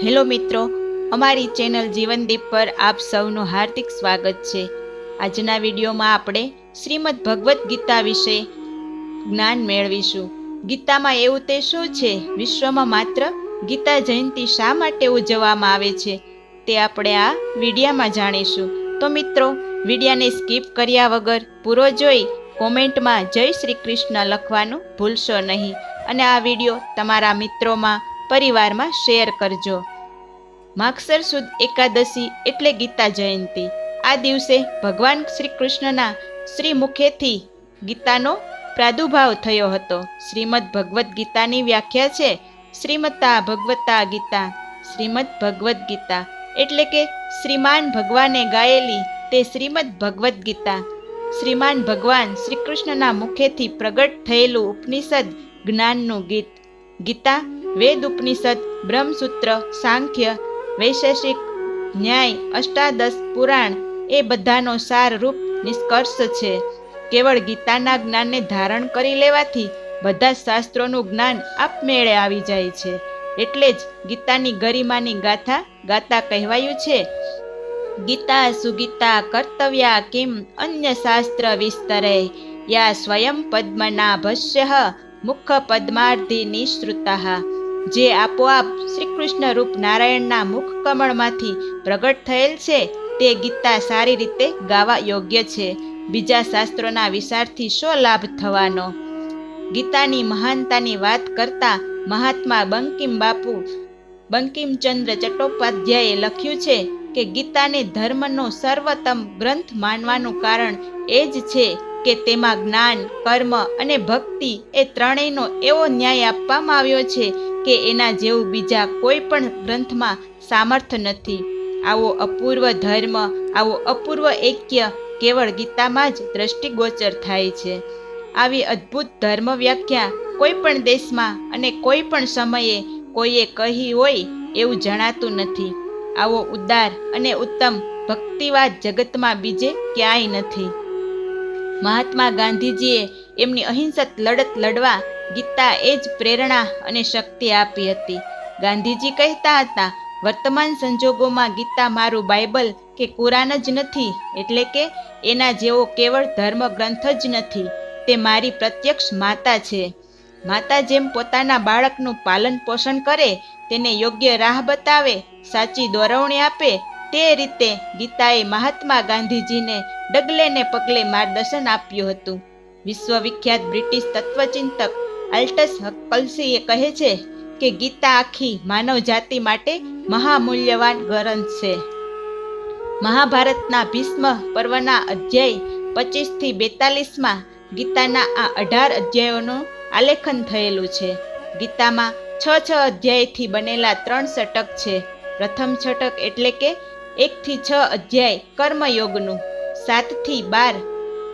Hello મિત્રો, અમારી channel જીવનદીપ પર આપ સૌનું હાર્દિક સ્વાગત છે. આજના વિડીયોમાં આપણે શ્રીમદ ભગવદ્ ગીતા વિશે જ્ઞાન મેળવીશું. ગીતામાં એવું તે શું છે? વિશ્વમાં માત્ર ગીતા જયંતિ શા માટે ઉજવવામાં આવે છે? તે આપણે આ વિડીયામાં જાણીશું. તો મિત્રો, વિડીયાને સ્કીપ કર્યા વગર પૂરો જોઈ કોમેન્ટમાં જય શ્રી કૃષ્ણ લખવાનું ભૂલશો નહીં. અને આ વીડિયો તમારા મિત્રોમાં પરિવારમાં શેર કરજો. માગસર સુદ એકાદશી એટલે ગીતા જયંતિ. આ દિવસે ભગવાન શ્રી કૃષ્ણના શ્રી મુખેથી ગીતાનો પ્રાદુર્ભાવ થયો હતો. શ્રીમદ ભગવદ્ ગીતાની વ્યાખ્યા છે, શ્રીમતા ભગવતા ગીતા, શ્રીમદ ભગવદ્ ગીતા. એટલે કે, શ્રીમાન ભગવાને ગાયેલી તે શ્રીમદ ભગવદ્ ગીતા. શ્રીમાન ભગવાન શ્રી કૃષ્ણના મુખેથી પ્રગટ થયેલું ઉપનિષદ જ્ઞાનનું ગીત. ગીતા વેદ ઉપનિષદ બ્રહ્મસૂત્ર, સાંખ્ય, વૈશેષિક, ન્યાય, અષ્ટાદશ, પુરાણ એ બધાનો સારરૂપ નિષ્કર્ષ છે. કેવળ ગીતાના જ્ઞાનને ધારણ કરી લેવાથી બધા શાસ્ત્રોનું જ્ઞાન આપમેળે આવી જાય છે. એટલે જ ગીતાની ગરિમાની ગાથા ગાતા કહેવાયું છે. ગીતા સુગીતા કર્તવ્યા કિમ અન્ય શાસ્ત્ર વિસ્તરે. યા સ્વયં પદ્મનાભસ્ય મુખ પદ્માર્ધી નિશ્રુતા જે આપોઆપ શ્રી કૃષ્ણ રૂપ નારાયણના મુખ કમળમાંથી પ્રગટ થયેલ છે, તે ગીતા સારી રીતે ગાવા યોગ્ય છે. બીજા શાસ્ત્રોના વિચારથી શો લાભ થવાનો? ગીતાની મહાનતાની વાત કરતા મહાત્મા બંકિમ બાપુ, બંકિમચંદ્ર ચટ્ટોપાધ્યાયે લખ્યું છે કે ગીતાને ધર્મનો સર્વોત્તમ ગ્રંથ માનવાનું કારણ એ જ છે કે તેમાં જ્ઞાન, કર્મ અને ભક્તિ એ ત્રણેયનો એવો ન્યાય આપવામાં આવ્યો છે કે એના જેવું બીજા કોઈ પણ ગ્રંથમાં સામર્થ નથી. આવો અપૂર્વ ધર્મ, આવો અપૂર્વ ઐક્ય કેવળ ગીતામાં જ દ્રષ્ટિગોચર થાય છે. આવી અદ્ભુત ધર્મ વ્યાખ્યા કોઈ પણ દેશમાં અને કોઈ પણ સમયે કોઈએ કહી હોય એવું જણાતું નથી. આવો ઉદાર અને ઉત્તમ ભક્તિવાદ જગતમાં બીજે ક્યાંય નથી. મહાત્મા ગાંધીજીએ એમની અહિંસક લડત લડવા ગીતા એ જ પ્રેરણા અને શક્તિ આપી હતી. ગાંધીજી કહેતા હતા, વર્તમાન સંજોગોમાં ગીતા મારું બાઇબલ કે કુરાન જ નથી, એટલે કે એના જેવો કેવળ ધર્મ ગ્રંથ જ નથી. તે મારી પ્રત્યક્ષ માતા છે. માતા જેમ પોતાના બાળકનું પાલન પોષણ કરે, તેને યોગ્ય રાહ બતાવે, સાચી દોરવણી આપે તે રીતે ગીતાએ મહાત્મા ગાંધીજીને ડગલે ને પગલે માર્ગદર્શન આપ્યું હતું. વિશ્વવિખ્યાત બ્રિટિશ તત્વચિંતક આલ્ટસ કલસીએ કહે છે કે ગીતા આખી માનવ જાતિ માટે મહામૂલ્યવાન ગ્રંથ છે. મહાભારતના ભીષ્મ પર્વના અધ્યાય પચીસથી બેતાલીસમાં ગીતાના આ અઢાર અધ્યાયોનું આલેખન થયેલું છે. ગીતામાં છ છ અધ્યાયથી બનેલા ત્રણ શટક છે. પ્રથમ છટક એટલે કે એકથી છ અધ્યાય કર્મયોગનું, સાતથી બાર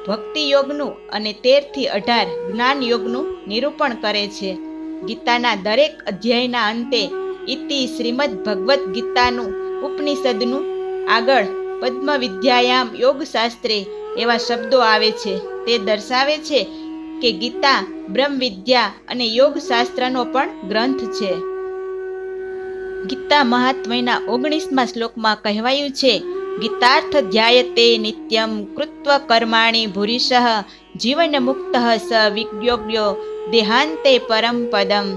ભક્તિ યોગનું અને તેરથી અઢાર જ્ઞાન યોગનું નિરૂપણ કરે છે. ગીતાના દરેક અધ્યાયના અંતે ઇતિ શ્રીમદ ભગવદ્ ગીતાનું ઉપનિષદનું આગળ પદ્મ વિદ્યાયામ યોગશાસ્ત્રે એવા શબ્દો આવે છે. તે દર્શાવે છે કે ગીતા બ્રહ્મ વિદ્યા અને યોગશાસ્ત્રનો પણ ગ્રંથ છે. ગીતા મહાત્મયના ઓગણીસમા શ્લોકમાં કહેવાયું છે, ગીતાર્થ ધ્યાયતે નિત્યમ કૃત્વ કર્માણી ભૂરિશઃ, જીવન મુક્ત સ વિજ્ઞોગ્યો દેહાંતે પરમ પદમ.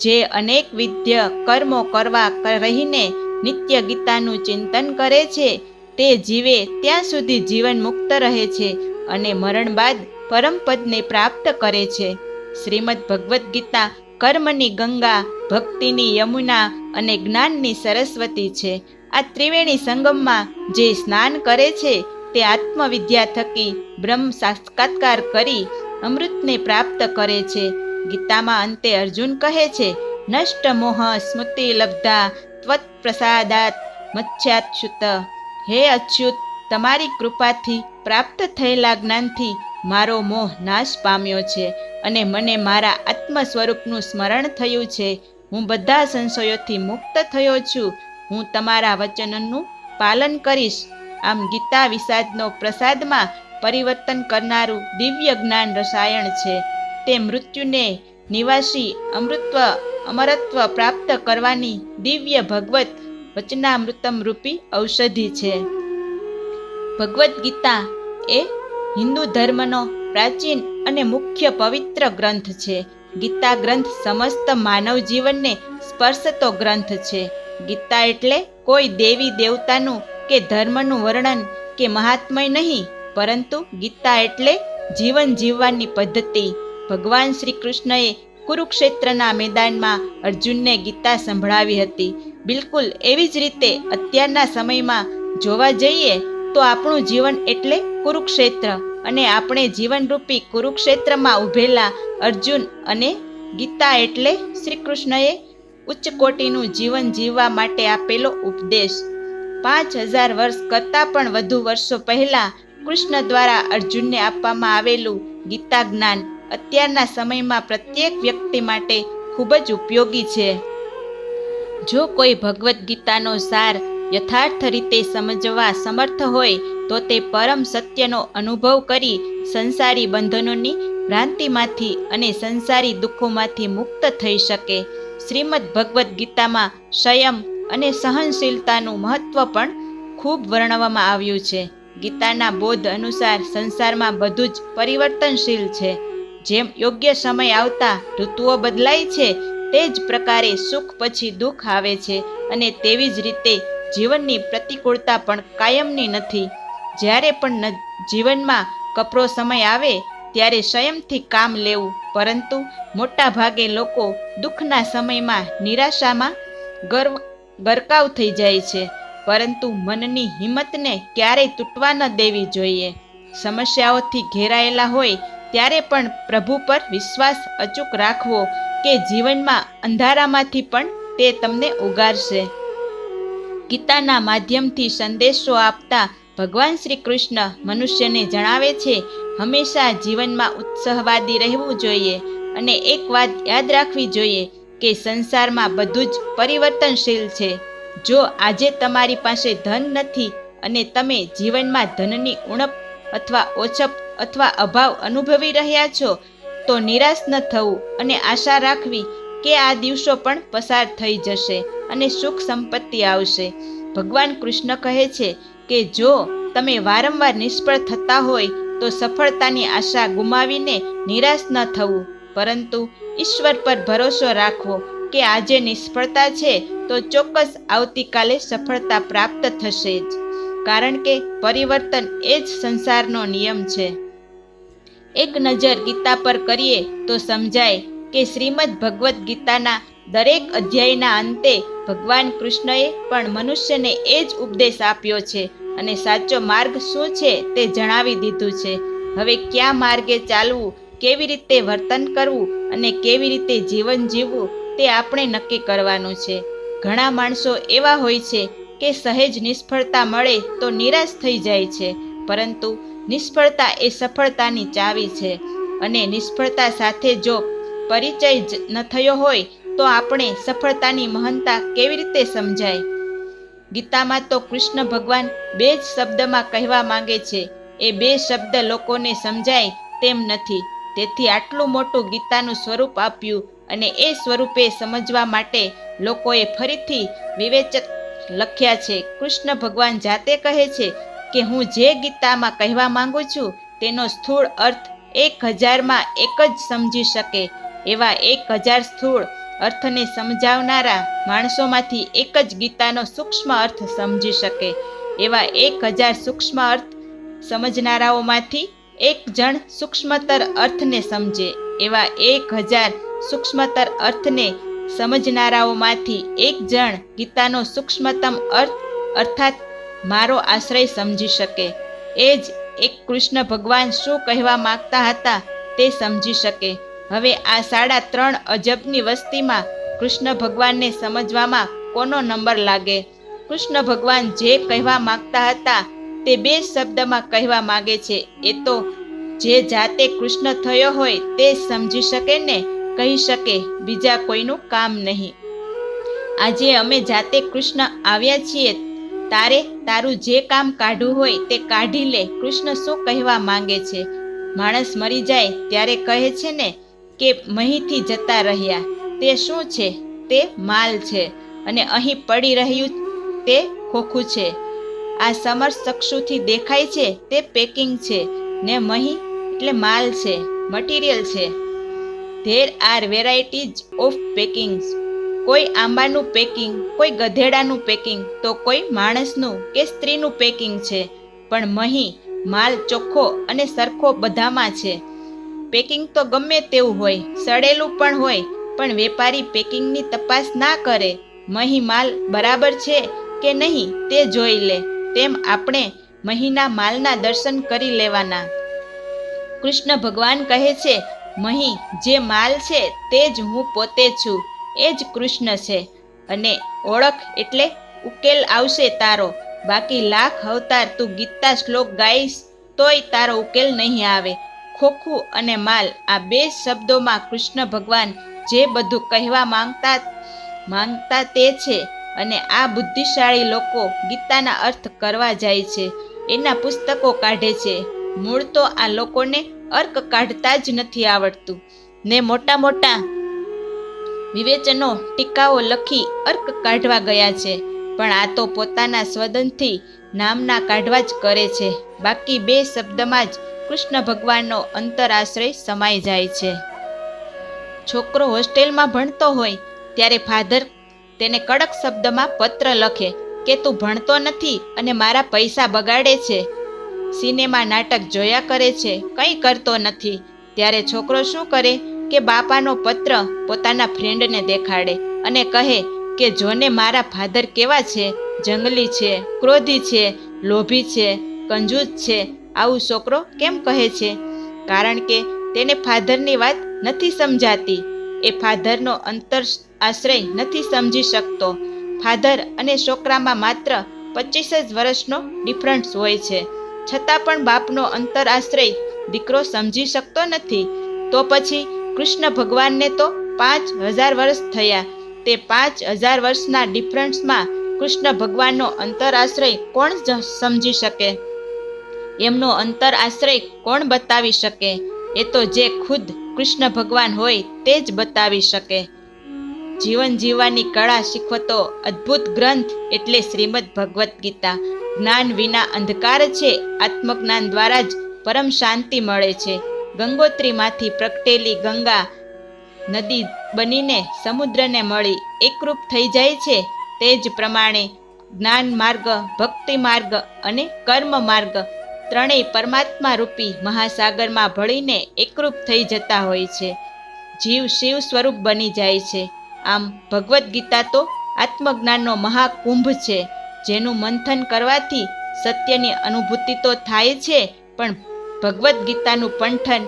જે અનેક વિદ્ય કર્મો કરવા રહીને નિત્ય ગીતાનું ચિંતન કરે છે, તે જીવે ત્યાં સુધી જીવન મુક્ત રહે છે અને મરણ બાદ પરમપદને પ્રાપ્ત કરે છે. શ્રીમદ ભગવદ્ ગીતા કર્મની ગંગા, ભક્તિની યમુના અને જ્ઞાનની સરસ્વતી છે. આ ત્રિવેણી સંગમમાં જે સ્નાન કરે છે, તે આત્મવિદ્યા થકી બ્રહ્મ સાક્ષાત્કાર કરી અમૃતને પ્રાપ્ત કરે છે. ગીતામાં અંતે અર્જુન કહે છે, નષ્ટ મોહ સ્મૃતિ લબ્ધા ત્વત પ્રસાદાત મચ્છાચ્યુત હે અચ્યુત, તમારી કૃપાથી પ્રાપ્ત થયેલા જ્ઞાનથી મારો મોહ નાશ પામ્યો છે અને મને મારા આત્મ સ્વરૂપનું સ્મરણ થયું છે. હું બધા સંશયોથી મુક્ત થયો છું. હું તમારા વચનનું પાલન કરીશ. આમ ગીતા વિષાદનો પ્રસાદમાં પરિવર્તન કરનારું દિવ્ય જ્ઞાન રસાયણ છે. તે મૃત્યુને નિવાસી અમૃત્વ, અમરત્વ પ્રાપ્ત કરવાની દિવ્ય ભગવત વચનામૃતમ રૂપી ઔષધિ છે. ભગવદ્ ગીતા એ હિન્દુ ધર્મનો પ્રાચીન અને મુખ્ય પવિત્ર ગ્રંથ છે. ગીતા ગ્રંથ સમસ્ત માનવ જીવનને સ્પર્શતો ગ્રંથ છે. ગીતા એટલે કોઈ દેવી દેવતાનું કે ધર્મનું વર્ણન કે મહાત્મય નહીં, પરંતુ ગીતા એટલે જીવન જીવવાની પદ્ધતિ. ભગવાન શ્રી કૃષ્ણએ કુરુક્ષેત્રના મેદાનમાં અર્જુનને ગીતા સંભળાવી હતી. બિલકુલ એવી જ રીતે અત્યારના સમયમાં જોવા જઈએ તો આપણું જીવન એટલે કુરુક્ષેત્ર અને આપણે જીવનરૂપી કુરુક્ષેત્રમાં ઉભેલા અર્જુન અને ગીતા એટલે શ્રી કૃષ્ણએ ઉચ્ચ કોટીનું જીવન જીવવા માટે આપેલો ઉપદેશ. પાંચ હજાર વર્ષ કરતાં પણ વધુ વર્ષો પહેલાં કૃષ્ણ દ્વારા અર્જુનને આપવામાં આવેલું ગીતા જ્ઞાન અત્યારના સમયમાં પ્રત્યેક વ્યક્તિ માટે ખૂબ જ ઉપયોગી છે. જો કોઈ ભગવદ્ ગીતાનો સાર યથાર્થ રીતે સમજવા સમર્થ હોય તો તે પરમ સત્યનો અનુભવ કરી સંસારી બંધનોની ભ્રાંતિમાંથી અને સંસારી દુઃખોમાંથી મુક્ત થઈ શકે. શ્રીમદ ભગવદ્ ગીતામાં સંયમ અને સહનશીલતાનું મહત્વ પણ ખૂબ વર્ણવવામાં આવ્યું છે. ગીતાના બોધ અનુસાર સંસારમાં બધું જ પરિવર્તનશીલ છે. જેમ યોગ્ય સમય આવતા ઋતુઓ બદલાય છે, તે જ પ્રકારે સુખ પછી દુઃખ આવે છે અને તેવી જ રીતે જીવનની પ્રતિકૂળતા પણ કાયમની નથી. જ્યારે પણ જીવનમાં કપરો સમય આવે, ત્યારે સંયમથી કામ લેવું. પરંતુ મોટા ભાગે લોકો દુઃખના સમયમાં નિરાશામાં ગર્વ, ગરકાવ થઈ જાય છે. પરંતુ મનની હિંમતને ક્યારેય તૂટવા ન દેવી જોઈએ. સમસ્યાઓથી ઘેરાયેલા હોય, ત્યારે પણ પ્રભુ પર વિશ્વાસ અચૂક રાખવો કે જીવનમાં અંધારામાંથી પણ તે તમને ઉગારશે. ગીતાના માધ્યમથી સંદેશો આપતા ભગવાન શ્રી કૃષ્ણ મનુષ્યને જણાવે છે, હંમેશા જીવનમાં ઉત્સાહવાદી રહેવું જોઈએ અને એક વાત યાદ રાખવી જોઈએ કે સંસારમાં બધું જ પરિવર્તનશીલ છે. જો આજે તમારી પાસે ધન નથી અને તમે જીવનમાં ધનની ઉણપ અથવા ઓછપ અથવા અભાવ અનુભવી રહ્યા છો, તો નિરાશ ન થવું અને આશા રાખવી કે આ દિવસો પણ પસાર થઈ જશે. અને સુખ સંપત્તિ આવશે. ભગવાન કૃષ્ણ કહે છે કે જો તમે વારંવાર નિષ્ફળ થતા હોય, તો સફળતાની આશા ગુમાવીને નિરાશ ન થવું. પરંતુ ઈશ્વર પર ભરોસો રાખવો કે આજે નિષ્ફળતા છે, તો ચોક્કસ આવતીકાલે સફળતા પ્રાપ્ત થશે જ. કારણ કે પરિવર્તન એ જ સંસારનો નિયમ છે. એક નજર ગીતા પર કરીએ તો સમજાય કે શ્રીમદ ભગવદ્ ગીતાના દરેક અધ્યાયના અંતે ભગવાન કૃષ્ણએ પણ મનુષ્યને એ જ ઉપદેશ આપ્યો છે અને સાચો માર્ગ શું છે તે જણાવી દીધું છે. હવે ક્યાં માર્ગે ચાલવું, કેવી રીતે વર્તન કરવું અને કેવી રીતે જીવન જીવવું તે આપણે નક્કી કરવાનું છે. ઘણા માણસો એવા હોય છે કે સહેજ નિષ્ફળતા મળે તો નિરાશ થઈ જાય છે, પરંતુ નિષ્ફળતા એ સફળતાની ચાવી છે. અને નિષ્ફળતા સાથે જો પરિચય ન થયો હોય તો આપણે સફળતાની મહાનતા કેવી રીતે સમજાય? ગીતામાં તો કૃષ્ણ ભગવાન બે જ શબ્દમાં કહેવા માંગે છે. એ બે શબ્દ લોકોને સમજાય તેમ નથી. તેથી આટલું મોટું ગીતાનું સ્વરૂપ આપ્યું અને એ સ્વરૂપે સમજવા માટે લોકોએ ફરીથી વિવેચક લખ્યા છે. કૃષ્ણ ભગવાન જાતે કહે છે કે હું જે ગીતામાં કહેવા માંગુ છું, તેનો સ્થૂળ અર્થ એક હજારમાં એક જ સમજી શકે. એવા એક હજાર સ્થૂળ અર્થને સમજાવનારા માણસોમાંથી એક જ ગીતાનો સૂક્ષ્મ અર્થ સમજી શકે. એવા એક હજાર સૂક્ષ્મ અર્થ સમજનારાઓમાંથી એક જણ સૂક્ષ્મતર અર્થને સમજે. એવા એક હજાર સૂક્ષ્મતર અર્થને સમજનારાઓમાંથી એક જણ ગીતાનો સૂક્ષ્મતમ અર્થ, અર્થાત મારો આશ્રય સમજી શકે. એ જ એક કૃષ્ણ ભગવાન શું કહેવા માગતા હતા તે સમજી શકે. હવે આ સાડા ત્રણ અજબની વસ્તીમાં કૃષ્ણ ભગવાનને સમજવામાં કોનો નંબર લાગે? કૃષ્ણ ભગવાન જે કહેવા માંગતા હતા, તે બે શબ્દમાં કહેવા માંગે છે. એ તો જે જાતે કૃષ્ણ થયો હોય તે સમજી શકે ને? કહી શકે, બીજા કોઈનું કામ નહીં. આજે અમે જાતે કૃષ્ણ આવ્યા છીએ. તારે તારું જે કામ કાઢવું હોય તે કાઢી લે. કૃષ્ણ શું કહેવા માંગે છે? માણસ મરી જાય ત્યારે કહે છે ને કે અહીંથી જતા રહ્યા. તે શું છે? તે માલ છે અને અહીં પડી રહ્યું તે ખોખું છે. આ સમર્થ ચક્ષુથી દેખાય છે તે પેકિંગ છે ને મહી એટલે માલ છે, મટીરિયલ છે. There are varieties of packings. કોઈ આંબાનું પેકિંગ, કોઈ ગધેડાનું પેકિંગ, તો કોઈ માણસનું કે સ્ત્રીનું પેકિંગ છે. પણ મહી માલ ચોખ્ખો અને સરખો બધામાં છે. પેકિંગ તો ગમે તેવું હોય, સડેલું પણ હોય, પણ વેપારી પેકિંગની તપાસ ના કરે મહી માલ બરાબર છે કે નહીં તે જોઈ લે, તેમ આપણે મહીના માલના દર્શન કરી લેવાના. કૃષ્ણ ભગવાન કહે છે, મહી, જે માલ છે તે જ હું પોતે છું, એ જ કૃષ્ણ છે, અને ઓળખ એટલે ઉકેલ આવશે તારો, બાકી લાખ અવતાર તું ગીતા શ્લોક ગાઈશ, તોય તારો ઉકેલ નહીં આવે ખોખું અને માલ આ બે શબ્દોમાં કૃષ્ણ ભગવાન જે બધું કહેવા માંગતા માંગતા તે છે અને આ બુદ્ધિશાળી લોકો ગીતાના અર્થ કરવા જાય છે, એના પુસ્તકો કાઢે છે. મૂળ તો આ લોકોને અર્ક કાઢતા જ નથી આવડતું. ને મોટા મોટા વિવેચનો ટીકાઓ લખી અર્ક કાઢવા ગયા છે, પણ આ તો પોતાના સ્વદનથી નામના કાઢવા જ કરે છે. બાકી બે શબ્દમાં જ કૃષ્ણ ભગવાનનો અંતરાશ્રય સમાઈ જાય છે. છોકરો હોસ્ટેલમાં ભણતો હોય ત્યારે ફાધર તેને કડક શબ્દમાં પત્ર લખે કે તું ભણતો નથી અને મારા પૈસા બગાડે છે. સિનેમા નાટક જોયા કરે છે, કંઈ કરતો નથી. ત્યારે છોકરો શું કરે કે બાપાનો પત્ર પોતાના ફ્રેન્ડને દેખાડે અને કહે કે, જોને મારા ફાધર કેવા છે? જંગલી છે, ક્રોધી છે, લોભી છે, કંજૂસ છે આવું છોકરો કેમ કહે છે? કારણ કે તેને ફાધરની વાત નથી સમજાતી. એ ફાધરનો અંતર આશ્રય નથી સમજી શકતો. ફાધર અને છોકરામાં માત્ર પચીસ જ વર્ષનો ડિફરન્સ હોય છે. છતાં પણ બાપનો અંતર આશ્રય દીકરો સમજી શકતો નથી. તો પછી કૃષ્ણ ભગવાનને તો પાંચ હજાર વર્ષ થયા. તે પાંચ હજાર વર્ષના ડિફરન્સમાં કૃષ્ણ ભગવાનનો અંતર આશ્રય કોણ સમજી શકે? એમનો અંતર આશ્રય કોણ બતાવી શકે? એ તો જે ખુદ કૃષ્ણ ભગવાન હોય તે જ બતાવી શકે. જીવન જીવવાની કળા શીખવતો અદ્ભુત ગ્રંથ એટલે શ્રીમદ ભગવદ્ ગીતા. જ્ઞાન વિના અંધકાર છે, આત્મજ્ઞાન દ્વારા જ પરમ શાંતિ મળે છે. ગંગોત્રીમાંથી પ્રગટેલી ગંગા નદી બનીને સમુદ્રને મળી એકરૂપ થઈ જાય છે, તે જ પ્રમાણે જ્ઞાન માર્ગ, ભક્તિ માર્ગ અને કર્મ માર્ગ ત્રણેય પરમાત્મા રૂપી મહાસાગરમાં ભળીને એકરૂપ થઈ જતા હોય છે. જીવ શિવ સ્વરૂપ બની જાય છે. આમ ભગવદ્ ગીતા તો આત્મજ્ઞાનનો મહાકુંભ છે. જેનું મંથન કરવાથી સત્યની અનુભૂતિ તો થાય છે, પણ ભગવદ્ ગીતાનું પંઠન,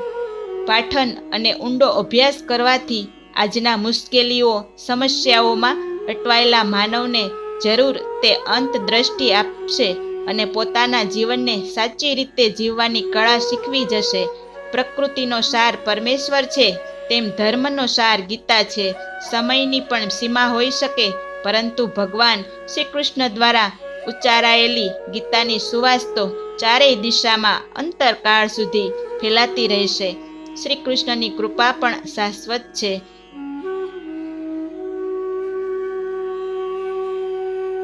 પાઠન અને ઊંડો અભ્યાસ કરવાથી આજના મુશ્કેલીઓ, સમસ્યાઓમાં અટવાયેલા માનવને જરૂર તે અંત દ્રષ્ટિ આપશે. અને પોતાના જીવનને સાચી રીતે જીવવાની કળા શીખવી જશે. પ્રકૃતિનો સાર પરમેશ્વર છે, તેમ ધર્મનો સાર ગીતા છે. સમયની પણ સીમા હોઈ શકે, પરંતુ ભગવાન શ્રી કૃષ્ણ દ્વારા ઉચ્ચારાયેલી ગીતાની સુવાસ તો ચારેય દિશામાં અંતરકાળ સુધી ફેલાતી રહેશે. શ્રી કૃષ્ણની કૃપા પણ શાશ્વત છે.